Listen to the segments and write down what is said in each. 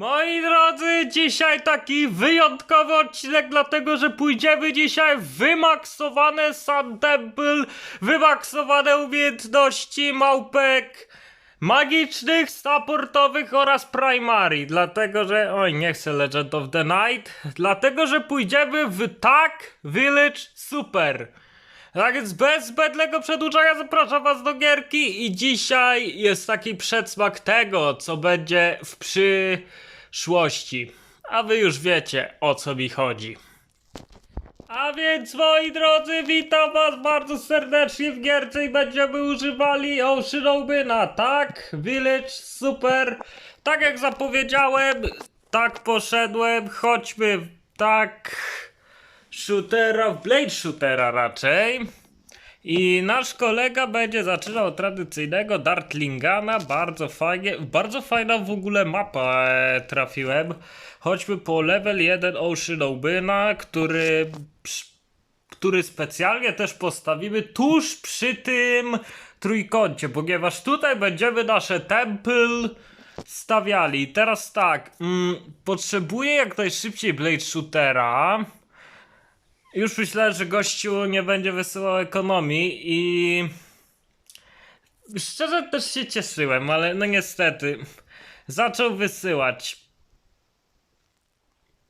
Moi drodzy, dzisiaj taki wyjątkowy odcinek, dlatego że pójdziemy dzisiaj w wymaksowane Sun Temple, wymaksowane umiejętności małpek magicznych, supportowych oraz primary, dlatego że, oj nie chcę Legend of the Night, dlatego że pójdziemy w Tak Village Super. Tak więc bez zbędnego przedłużania zapraszam was do gierki i dzisiaj jest taki przedsmak tego, co będzie w przyszłości. A wy już wiecie, o co mi chodzi. A więc moi drodzy, witam was bardzo serdecznie w gierce i będziemy używali Ocean Obina, tak? Village, super. Tak jak zapowiedziałem, tak poszedłem, chodźmy, tak shootera, Blade Shootera raczej. I nasz kolega będzie zaczynał od tradycyjnego Dartlingana, bardzo fajnie, bardzo fajna w ogóle mapa e, trafiłem. Chodźmy po level 1 Ocean Obina, który, który specjalnie też postawimy tuż przy tym trójkącie, ponieważ tutaj będziemy nasze temple stawiali. Teraz tak, mm, potrzebuję jak najszybciej Blade Shootera. Już myślałem, że gościu nie będzie wysyłał ekonomii i szczerze też się cieszyłem, ale no niestety zaczął wysyłać.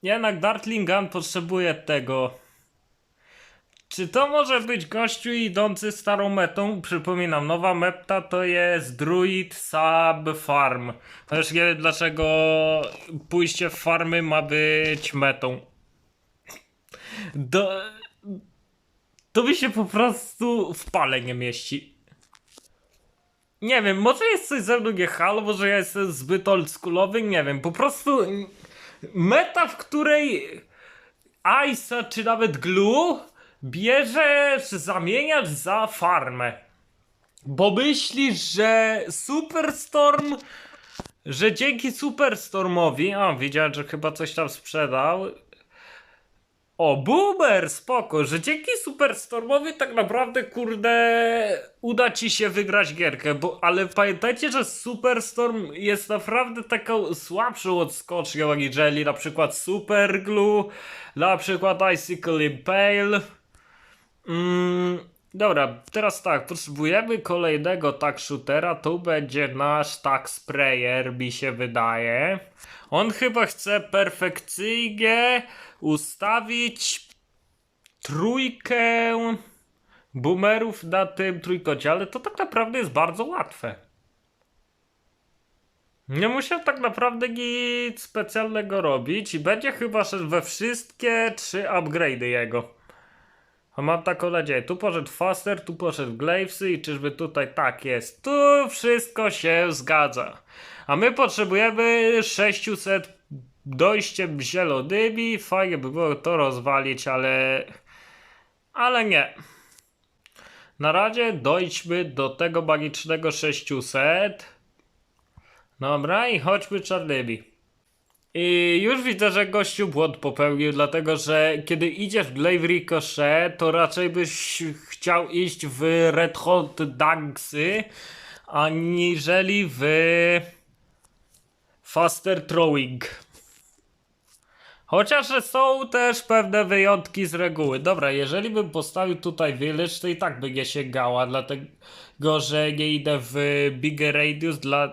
Jednak Dartling Gun potrzebuje tego. Czy to może być gościu idący starą metą? Przypominam, nowa meta to jest Druid Sub Farm. Chociaż nie wiem dlaczego pójście w farmy ma być metą. Do... To mi się po prostu w pale nie mieści. Nie wiem, może jest coś ze mną nie halo, może ja jestem zbyt oldschoolowy, nie wiem, po prostu meta, w której Ice'a czy nawet Glue bierzesz, zamieniasz za farmę. Bo myślisz, że Superstorm, że dzięki Superstormowi, a widziałem, że chyba coś tam sprzedał, o, boomer, spoko, że dzięki Superstormowi tak naprawdę, kurde, uda ci się wygrać gierkę, bo, ale pamiętajcie, że Superstorm jest naprawdę taką słabszą odskocznią, aniżeli na przykład Superglue, na przykład Icicle Impale. Mm, dobra, teraz tak, potrzebujemy kolejnego tak shootera, tu będzie nasz tak sprayer, mi się wydaje. On chyba chce perfekcyjnie ustawić trójkę boomerów na tym trójkącie, ale to tak naprawdę jest bardzo łatwe. Nie musiał tak naprawdę nic specjalnego robić i będzie chyba we wszystkie trzy upgrade'y jego. A mam taką nadzieję. Tu poszedł Faster, tu poszedł Glavesy i czyżby tutaj tak jest. Tu wszystko się zgadza. A my potrzebujemy 600 dojściem zielonymi. Fajnie by było to rozwalić, ale... Ale nie. Na razie dojdźmy do tego magicznego 600. Dobra, i chodźmy czarnymi. I już widzę, że gościu błąd popełnił, dlatego że kiedy idziesz w Glaive Ricochet, to raczej byś chciał iść w Red Hot Dunksy, aniżeli w Faster Throwing. Chociaż są też pewne wyjątki z reguły. Dobra, jeżeli bym postawił tutaj Village, to i tak by nie sięgała, dlatego że nie idę w Bigger Radius dla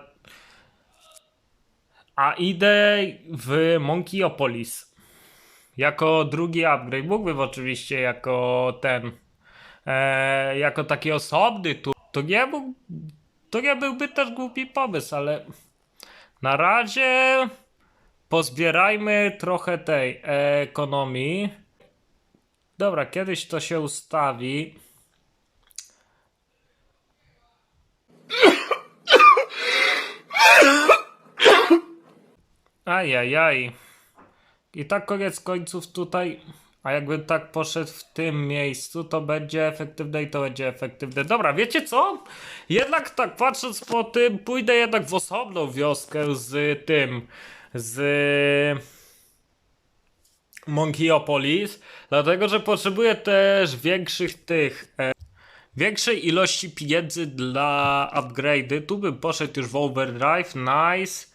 a idę w Monkeypolis. Jako drugi upgrade. Mógłbym oczywiście jako ten. E, jako taki osobny tu. To nie, to nie byłby też głupi pomysł, ale na razie pozbierajmy trochę tej ekonomii. Dobra, kiedyś to się ustawi. Ajajaj. I tak koniec końców tutaj, a jakbym tak poszedł w tym miejscu, to będzie efektywne i to będzie efektywne. Dobra, wiecie co? Jednak tak patrząc po tym, pójdę jednak w osobną wioskę z tym, z Monkeypolis, dlatego że potrzebuję też większych tych, e, większej ilości pieniędzy dla upgrade'y. Tu bym poszedł już w overdrive, nice.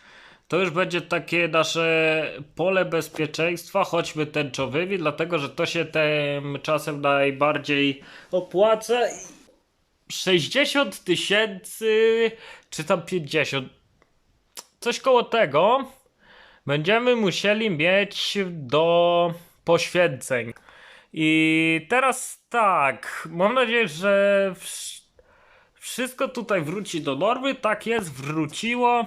To już będzie takie nasze pole bezpieczeństwa, choćby tęczowymi, dlatego że to się tym czasem najbardziej opłaca. 60 tysięcy, czy tam 50, coś koło tego, będziemy musieli mieć do poświęceń. I teraz tak, mam nadzieję, że wsz- wszystko tutaj wróci do normy. Tak jest, wróciło.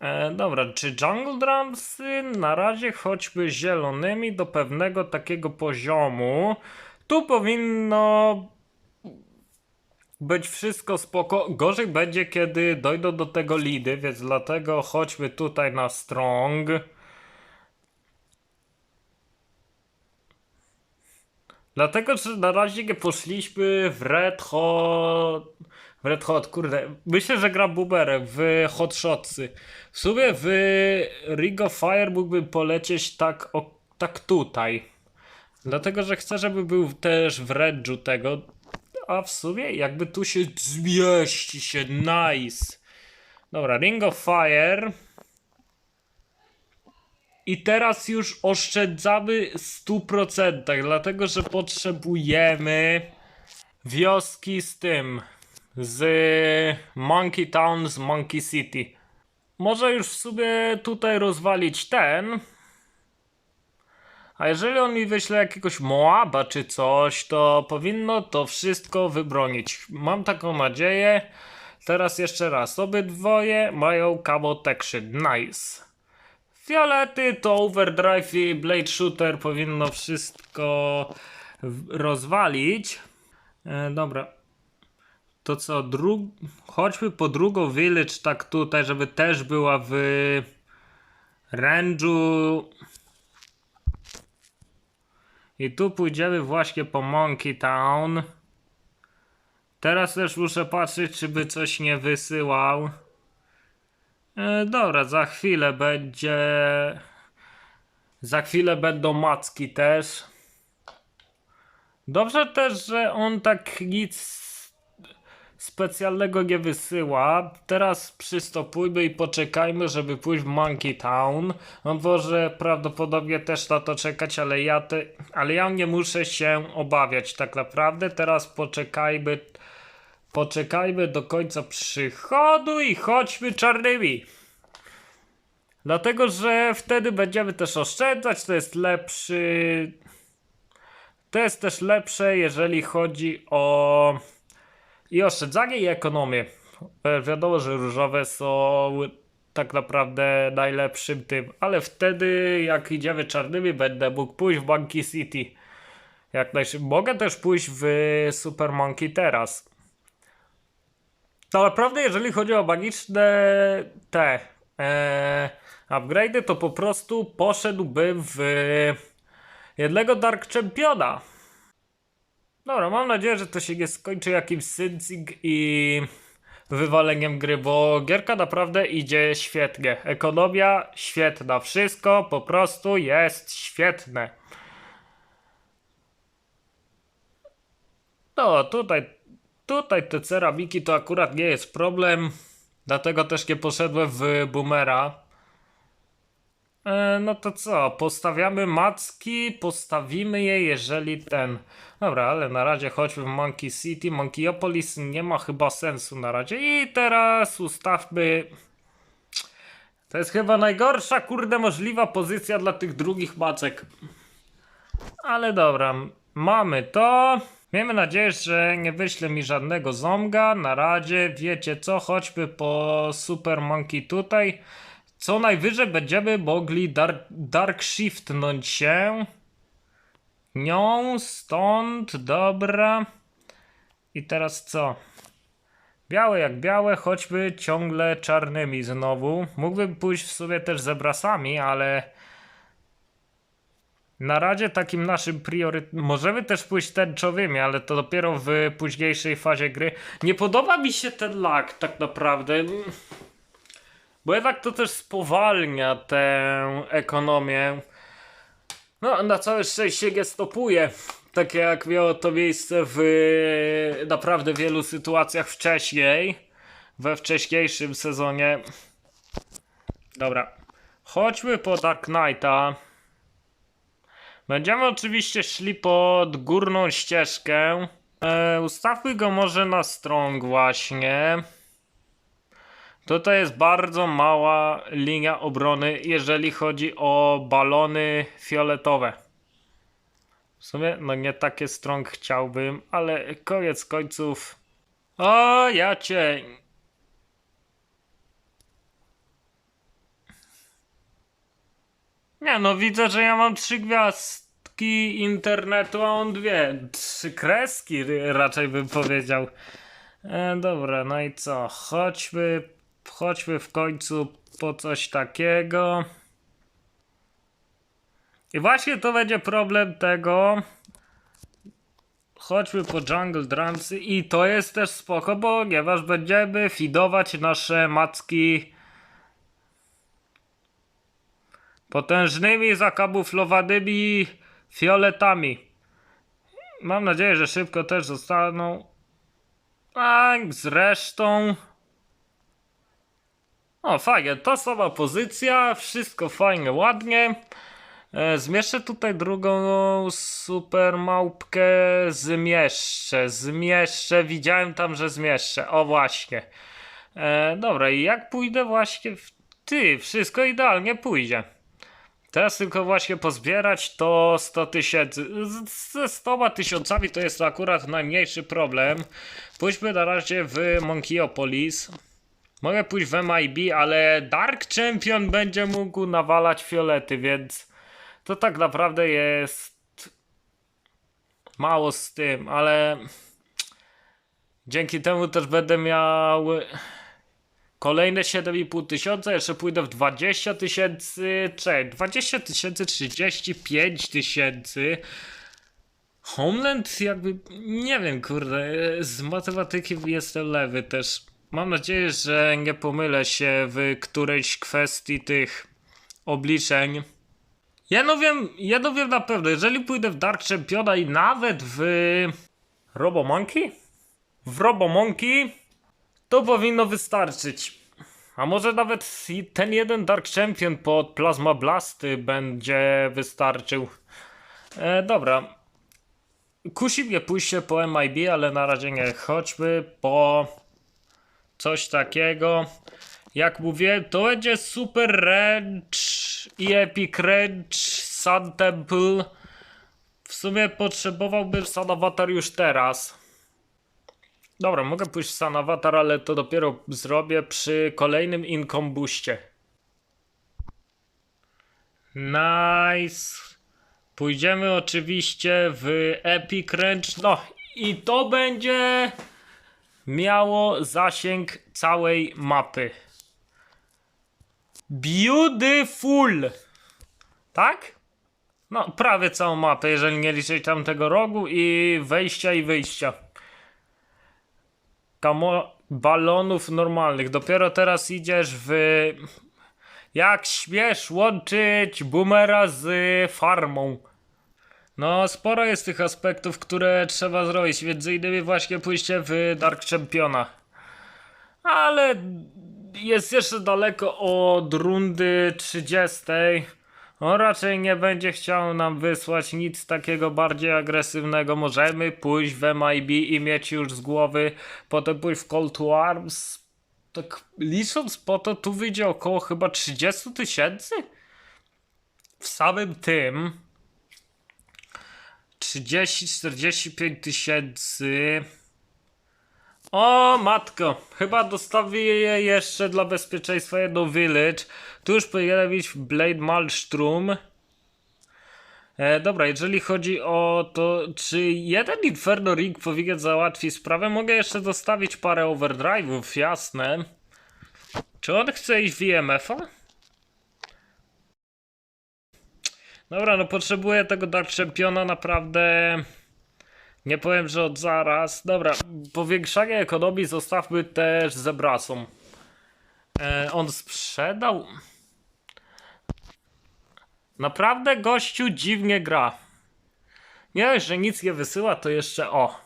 E, dobra, czy Jungle Drumsy na razie choćby zielonymi do pewnego takiego poziomu. Tu powinno być wszystko spoko. Gorzej będzie, kiedy dojdą do tego lidy, więc dlatego chodźmy tutaj na strong. Dlatego, że na razie nie poszliśmy w Red Hot. W Red Hot, kurde. Myślę, że gra Boomerem w Hot Shotsy. W sumie w Ring of Fire mógłbym polecieć tak, o, tak tutaj. Dlatego, że chcę, żeby był też w Redżu tego. A w sumie jakby tu się zmieści się, nice. Dobra, Ring of Fire. I teraz już oszczędzamy 100%, dlatego że potrzebujemy wioski z tym, z Monkey Town, z Monkey City. Może już w sumie tutaj rozwalić ten. A jeżeli on mi wyśle jakiegoś Moaba czy coś, to powinno to wszystko wybronić. Mam taką nadzieję. Teraz jeszcze raz. Obydwoje mają camo protection. Nice. Fiolety to Overdrive i Blade Shooter powinno wszystko rozwalić. E, dobra. To co, dru... chodźmy po drugą village tak tutaj, żeby też była w range'u. I tu pójdziemy właśnie po Monkey Town. Teraz też muszę patrzeć, czy by coś nie wysyłał. E, dobra, za chwilę będzie. Za chwilę będą macki też. Dobrze też, że on tak nic specjalnego nie wysyła. Teraz przystopujmy i poczekajmy, żeby pójść w Monkey Town. On może prawdopodobnie też na to czekać, ale ja, te, ale ja nie muszę się obawiać tak naprawdę. Teraz poczekajmy. Poczekajmy do końca przychodu i chodźmy czarnymi. Dlatego, że wtedy będziemy też oszczędzać, to jest lepszy. To jest też lepsze, jeżeli chodzi o i oszczędzanie i ekonomię. E, Wiadomo, że różowe są tak naprawdę najlepszym tym, ale wtedy jak idziemy czarnymi będę mógł pójść w Monkey City. Jak najszybciej. Mogę też pójść w Super Monkey teraz. To naprawdę, jeżeli chodzi o magiczne te e, upgrade'y, to po prostu poszedłbym w jednego Dark Championa. Dobra, mam nadzieję, że to się nie skończy jakimś syncing i wywaleniem gry, bo gierka naprawdę idzie świetnie. Ekonomia świetna, wszystko po prostu jest świetne. No, tutaj, tutaj te ceramiki to akurat nie jest problem, dlatego też nie poszedłem w boomera. E, no to co, postawiamy macki, postawimy je, jeżeli ten. Dobra, ale na razie chodźmy w Monkey City. Monkeyopolis nie ma chyba sensu na razie. I teraz ustawmy. To jest chyba najgorsza, kurde, możliwa pozycja dla tych drugich maczek. Ale dobra, mamy to. Miejmy nadzieję, że nie wyśle mi żadnego zomga. Na razie, wiecie co, chodźmy po Super Monkey tutaj. Co najwyżej będziemy mogli dark, dark shiftnąć się nią stąd, dobra. I teraz co? Białe jak białe, choćby ciągle czarnymi znowu. Mógłbym pójść w sumie też z brasami, ale na razie takim naszym priorytetem. Możemy też pójść tęczowymi, ale to dopiero w późniejszej fazie gry. Nie podoba mi się ten lag tak naprawdę. Bo jednak to też spowalnia tę ekonomię. No, na całe szczęście nie stopuje. Tak jak miało to miejsce w naprawdę wielu sytuacjach wcześniej. We wcześniejszym sezonie. Dobra. Chodźmy po Dark Knighta. Będziemy oczywiście szli pod górną ścieżkę. E, ustawmy go może na strong właśnie. Tutaj jest bardzo mała linia obrony, jeżeli chodzi o balony fioletowe. W sumie, no nie takie strong chciałbym, ale koniec końców. O, ja cię. Nie no, widzę, że ja mam trzy gwiazdki internetu, a on dwie. Trzy kreski raczej bym powiedział. E, dobra, no i co? Chodźmy, chodźmy w końcu po coś takiego. I właśnie to będzie problem tego. Chodźmy po Jungle Drumsy i to jest też spoko, ponieważ będziemy fidować nasze macki potężnymi, zakamuflowanymi fioletami. Mam nadzieję, że szybko też zostaną. Tak, zresztą. O, fajnie, ta sama pozycja, wszystko fajnie, ładnie. E, Zmieszczę tutaj drugą super małpkę. Zmieszczę, zmieszczę. Widziałem tam, że zmieszczę. O, właśnie. E, dobra, i jak pójdę właśnie w. Ty, wszystko idealnie pójdzie. Teraz tylko właśnie pozbierać to 100 tysięcy. Ze 100 tysiącami to jest akurat najmniejszy problem. Pójdźmy na razie w Monkeypolis. Mogę pójść w MIB, ale Dark Champion będzie mógł nawalać fiolety, więc to tak naprawdę jest mało z tym, ale dzięki temu też będę miał kolejne 7,5 tysiąca, jeszcze pójdę w 20 tysięcy, czekaj, 20 tysięcy, 35 tysięcy. Homeland jakby, nie wiem, kurde, z matematyki jestem lewy też. Mam nadzieję, że nie pomylę się w którejś kwestii tych obliczeń. Ja no wiem, ja no wiem na pewno, jeżeli pójdę w Dark Championa i nawet w Robomonkey? W Robomonkey to powinno wystarczyć. A może nawet ten jeden Dark Champion pod Plasma Blasty będzie wystarczył. E, dobra. Kusi mnie pójście po MIB, ale na razie nie. Chodźmy po coś takiego. Jak mówię, to będzie Super Ranch i Epic Ranch Sun Temple. W sumie potrzebowałbym Sun już teraz. Dobra, mogę pójść w Sun ale to dopiero zrobię przy kolejnym inkombuście. Nice. Pójdziemy oczywiście w Epic Ranch. No i to będzie miało zasięg całej mapy. Beautiful! Tak? No, prawie całą mapę, jeżeli nie liczyć tamtego rogu i wejścia i wyjścia. Kamo balonów normalnych. Dopiero teraz idziesz w. Jak śmiesz łączyć boomera z farmą? No, sporo jest tych aspektów, które trzeba zrobić. Między innymi właśnie pójście w Dark Championa. Ale jest jeszcze daleko od rundy 30. On raczej nie będzie chciał nam wysłać nic takiego bardziej agresywnego. Możemy pójść w MIB i mieć już z głowy, potem pójść w Call to Arms. Tak licząc po to, tu wyjdzie około chyba 30 tysięcy? W samym tym 30-45 tysięcy. O matko, chyba dostawię je jeszcze dla bezpieczeństwa jedną village. Tu już być Blade Malstrom. E, dobra, jeżeli chodzi o to, czy jeden Inferno Ring powinien załatwić sprawę, mogę jeszcze dostawić parę overdrive'ów, jasne. Czy on chce iść w IMF-a? Dobra, no potrzebuję tego Dark Championa naprawdę. Nie powiem, że od zaraz. Dobra, powiększanie ekonomii zostawmy też zebrasom. E, on sprzedał. Naprawdę gościu dziwnie gra. Nie dość, że nic nie wysyła, to jeszcze o.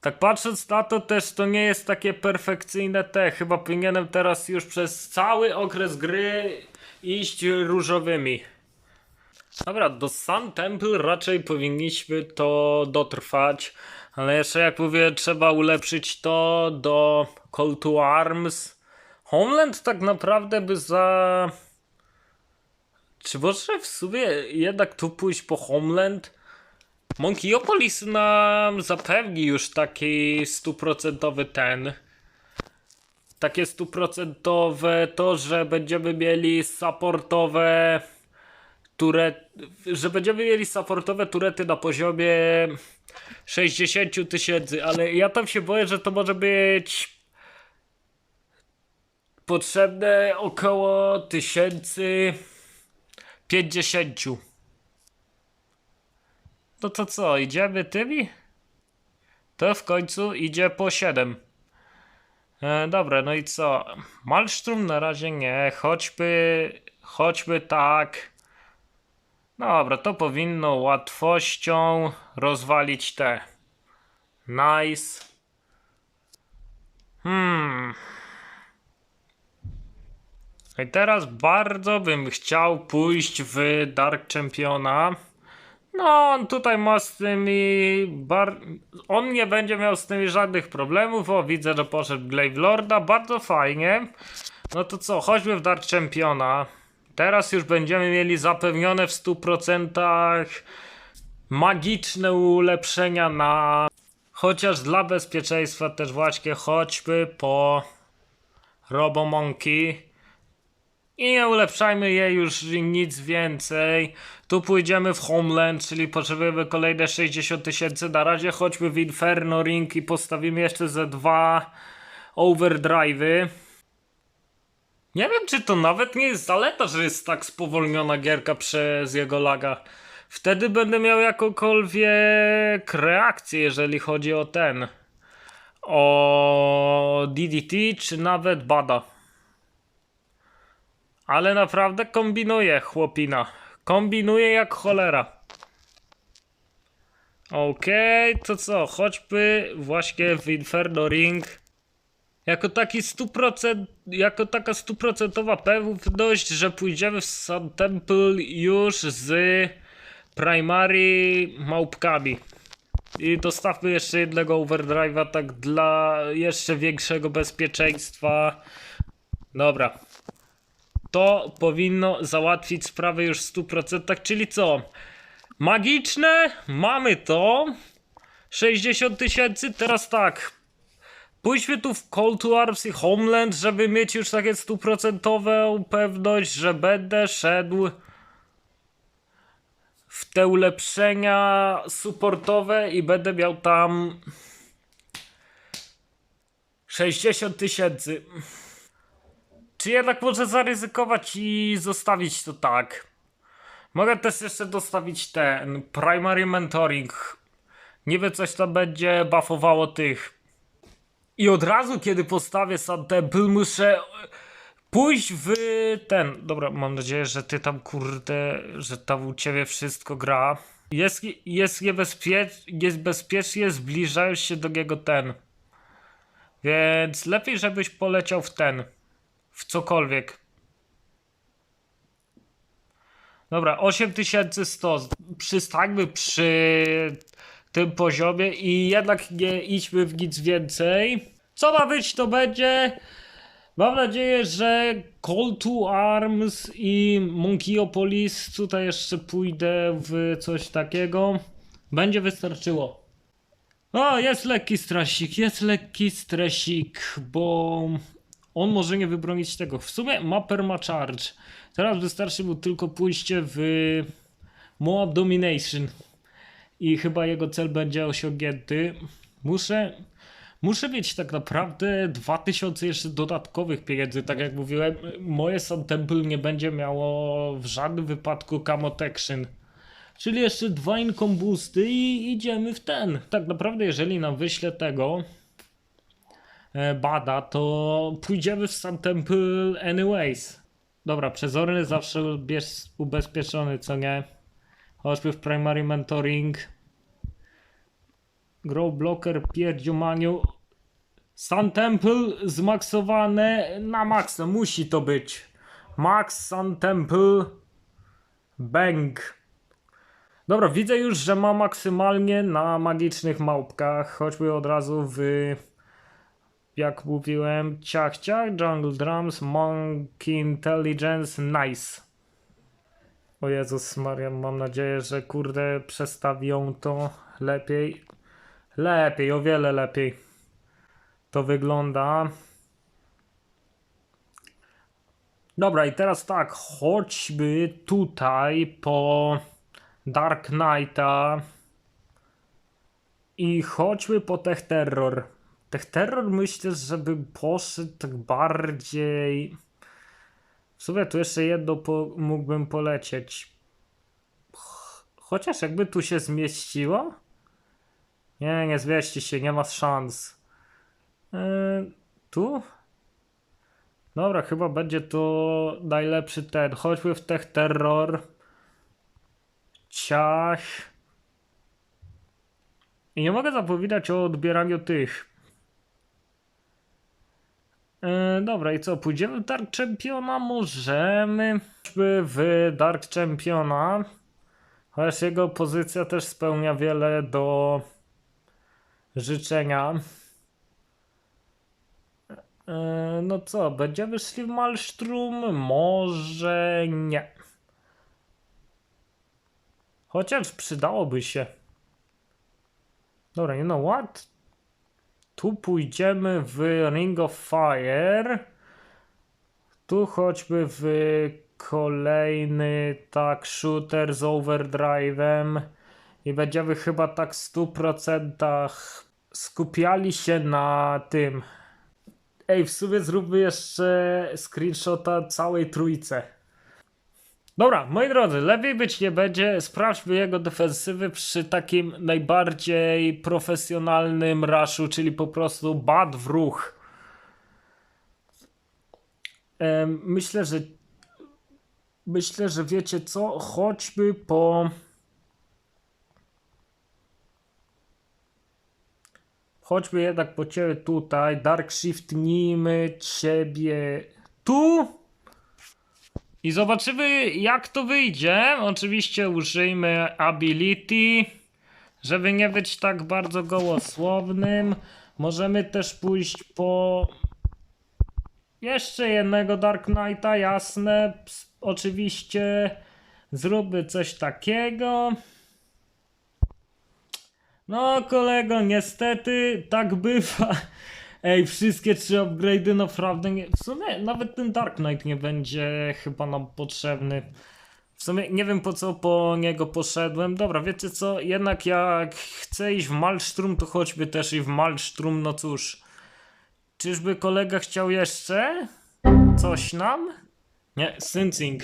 Tak patrząc na to też to nie jest takie perfekcyjne te. Chyba powinienem teraz już przez cały okres gry iść różowymi. Dobra, do Sun Temple raczej powinniśmy to dotrwać, ale jeszcze jak mówię, trzeba ulepszyć to do Call to Arms. Homeland tak naprawdę by za... Czy może w sumie jednak tu pójść po Homeland? Monkiopolis nam zapewni już taki stuprocentowy ten. Takie stuprocentowe to, że będziemy mieli supportowe ture, że będziemy mieli supportowe turety na poziomie 60 000 tysięcy, ale ja tam się boję, że to może być potrzebne około 1050. No to co, idziemy tymi? To w końcu idzie po 7. E, dobra, no i co? Malstrom na razie nie, choćby, choćby tak. Dobra, to powinno łatwością rozwalić te. Nice. Hmm. I teraz bardzo bym chciał pójść w Dark Championa. No, on tutaj ma z tymi. Bar... On nie będzie miał z tymi żadnych problemów. O, widzę, że poszedł Glaive Lorda. Bardzo fajnie. No to co, chodźmy w Dark Championa. Teraz już będziemy mieli zapewnione w 100% magiczne ulepszenia na. Chociaż dla bezpieczeństwa też właśnie chodźmy po Robomonkey. I nie ulepszajmy jej już nic więcej. Tu pójdziemy w Homeland, czyli potrzebujemy kolejne 60 tysięcy. Na razie chodźmy w Inferno Ring i postawimy jeszcze ze dwa overdrive'y. Nie wiem, czy to nawet nie jest zaleta, że jest tak spowolniona gierka przez jego laga. Wtedy będę miał jakąkolwiek reakcję, jeżeli chodzi o ten. O DDT, czy nawet Bada. Ale naprawdę kombinuje chłopina. Kombinuje jak cholera. Okej, to co? Chodźmy właśnie w Inferno Ring. Jako taki 100%, jako taka stuprocentowa pewność, że pójdziemy w Sun Temple już z primary małpkami. I dostawmy jeszcze jednego overdrive'a tak dla jeszcze większego bezpieczeństwa. Dobra. To powinno załatwić sprawę już w 100%, czyli co? Magiczne? Mamy to. 60 tysięcy, teraz tak. Pójdźmy tu w Call to Arms i Homeland, żeby mieć już takie stuprocentową pewność, że będę szedł w te ulepszenia supportowe i będę miał tam 60 tysięcy. Czy jednak może zaryzykować i zostawić to tak? Mogę też jeszcze dostawić ten Primary Mentoring. Niby coś tam będzie buffowało tych. I od razu, kiedy postawię Sun Temple, muszę pójść w ten. Dobra, mam nadzieję, że ty tam kurde, że tam u ciebie wszystko gra. Jest, jest, niebezpie, jest bezpiecznie, zbliżają się do niego ten. Więc lepiej, żebyś poleciał w ten. W cokolwiek. Dobra, 8100. Przystańmy przy tym poziomie i jednak nie idźmy w nic więcej. Co ma być, to będzie. Mam nadzieję, że Call to Arms i Monkiopolis, tutaj jeszcze pójdę w coś takiego, będzie wystarczyło. O, jest lekki stresik, jest lekki stresik, bo on może nie wybronić tego. W sumie ma charge. Teraz wystarczy mu tylko pójście w Moab Domination i chyba jego cel będzie osiągnięty. Muszę, muszę mieć tak naprawdę 2000 jeszcze dodatkowych pieniędzy. Tak jak mówiłem, moje Sun Temple nie będzie miało w żadnym wypadku Camo Action. Czyli jeszcze dwa income boosty i idziemy w ten. Tak naprawdę jeżeli nam wyśle tego e, bada, to pójdziemy w Sun Temple anyways. Dobra, przezorny zawsze ubezpieczony, co nie? Chodźmy w primary mentoring. Grow Blocker, Pierdziumaniu. Sun Temple zmaksowane na maksa. Musi to być. Max Sun Temple. Bang. Dobra, widzę już, że ma maksymalnie na magicznych małpkach. Choćby od razu w. Jak mówiłem, ciach ciach, Jungle Drums, Monkey Intelligence, nice. O Jezus Maria, mam nadzieję, że kurde przestawią to lepiej. Lepiej, o wiele lepiej. To wygląda. Dobra, i teraz tak, chodźmy tutaj po Dark Knighta i chodźmy po Tech Terror. Tech Terror myślę, żeby poszedł tak bardziej. W sumie tu jeszcze jedno po, mógłbym polecieć. Ch- Chociaż jakby tu się zmieściło? Nie, nie zmieści się, nie ma szans. Yy, tu? Dobra, chyba będzie to najlepszy ten. Chodźmy w Tech Terror. Ciach. I nie mogę zapowiadać o odbieraniu tych. E, dobra, i co? Pójdziemy w Dark Championa? Możemy. W Dark Championa. Chociaż jego pozycja też spełnia wiele do życzenia. E, no co, będziemy szli w Malstrom? Może nie. Chociaż przydałoby się. Dobra, you know what? Tu pójdziemy w Ring of Fire. Tu choćby w kolejny tak shooter z overdrive'em. I będziemy chyba tak w 100% skupiali się na tym. Ej, w sumie zróbmy jeszcze screenshota całej trójce. Dobra, moi drodzy, lepiej być nie będzie. Sprawdźmy jego defensywy przy takim najbardziej profesjonalnym rushu, czyli po prostu bad w ruch. Myślę, że myślę, że wiecie co? Chodźmy po Chodźmy jednak po ciebie tutaj. Dark Shiftnijmy ciebie tu. I zobaczymy jak to wyjdzie. Oczywiście użyjmy ability, żeby nie być tak bardzo gołosłownym. Możemy też pójść po jeszcze jednego Dark Knighta, jasne. Oczywiście zróbmy coś takiego. No kolego, niestety tak bywa. Ej, wszystkie trzy upgrade'y naprawdę nie... W sumie nawet ten Dark Knight nie będzie chyba nam potrzebny. W sumie nie wiem po co po niego poszedłem. Dobra, wiecie co? Jednak jak chcę iść w Malstrom, to choćby też i w Malstrom, no cóż. Czyżby kolega chciał jeszcze? Coś nam? Nie, Syncing.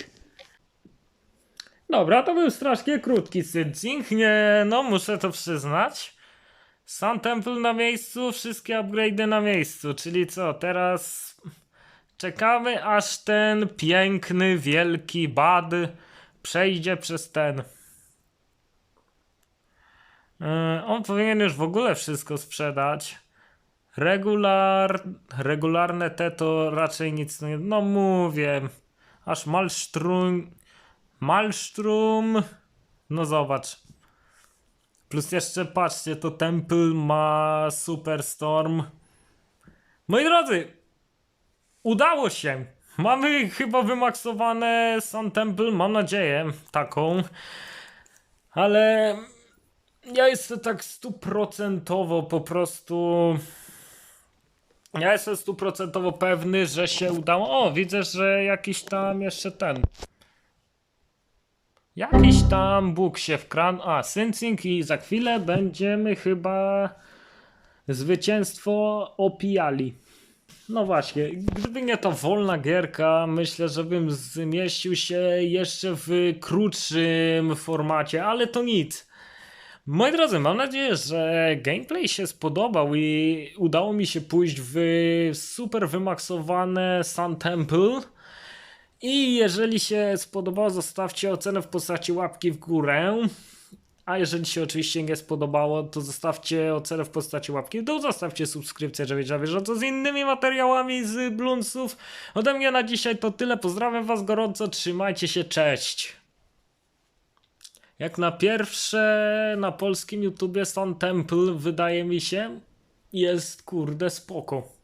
Dobra, to był strasznie krótki syncing. Nie, no muszę to przyznać. Sun Temple na miejscu, wszystkie upgrade'y na miejscu. Czyli co, teraz czekamy aż ten piękny, wielki bad przejdzie przez ten. Yy, on powinien już w ogóle wszystko sprzedać. Regular, regularne te to raczej nic nie. No mówię. Aż Malstrum. Malstrom. No zobacz. Plus jeszcze patrzcie, to Temple ma Superstorm. Moi drodzy, udało się. Mamy chyba wymaksowane Sun Temple, mam nadzieję, taką. Ale ja jestem tak stuprocentowo po prostu. Ja jestem stuprocentowo pewny, że się udało. O, widzę, że jakiś tam jeszcze ten. Jakiś tam Bóg się wkradł. A, Syncing i za chwilę będziemy chyba zwycięstwo opijali. No właśnie, gdyby nie ta wolna gierka, myślę, że bym zmieścił się jeszcze w krótszym formacie, ale to nic. Moi drodzy, mam nadzieję, że gameplay się spodobał i udało mi się pójść w super wymaksowane Sun Temple. I jeżeli się spodobało, zostawcie ocenę w postaci łapki w górę. A jeżeli się oczywiście nie spodobało, to zostawcie ocenę w postaci łapki w dół, zostawcie subskrypcję, żeby być na bieżąco z innymi materiałami z Blunsów. Ode mnie na dzisiaj to tyle. Pozdrawiam was gorąco, trzymajcie się, cześć. Jak na pierwsze na polskim YouTubie Sun Temple wydaje mi się jest kurde spoko.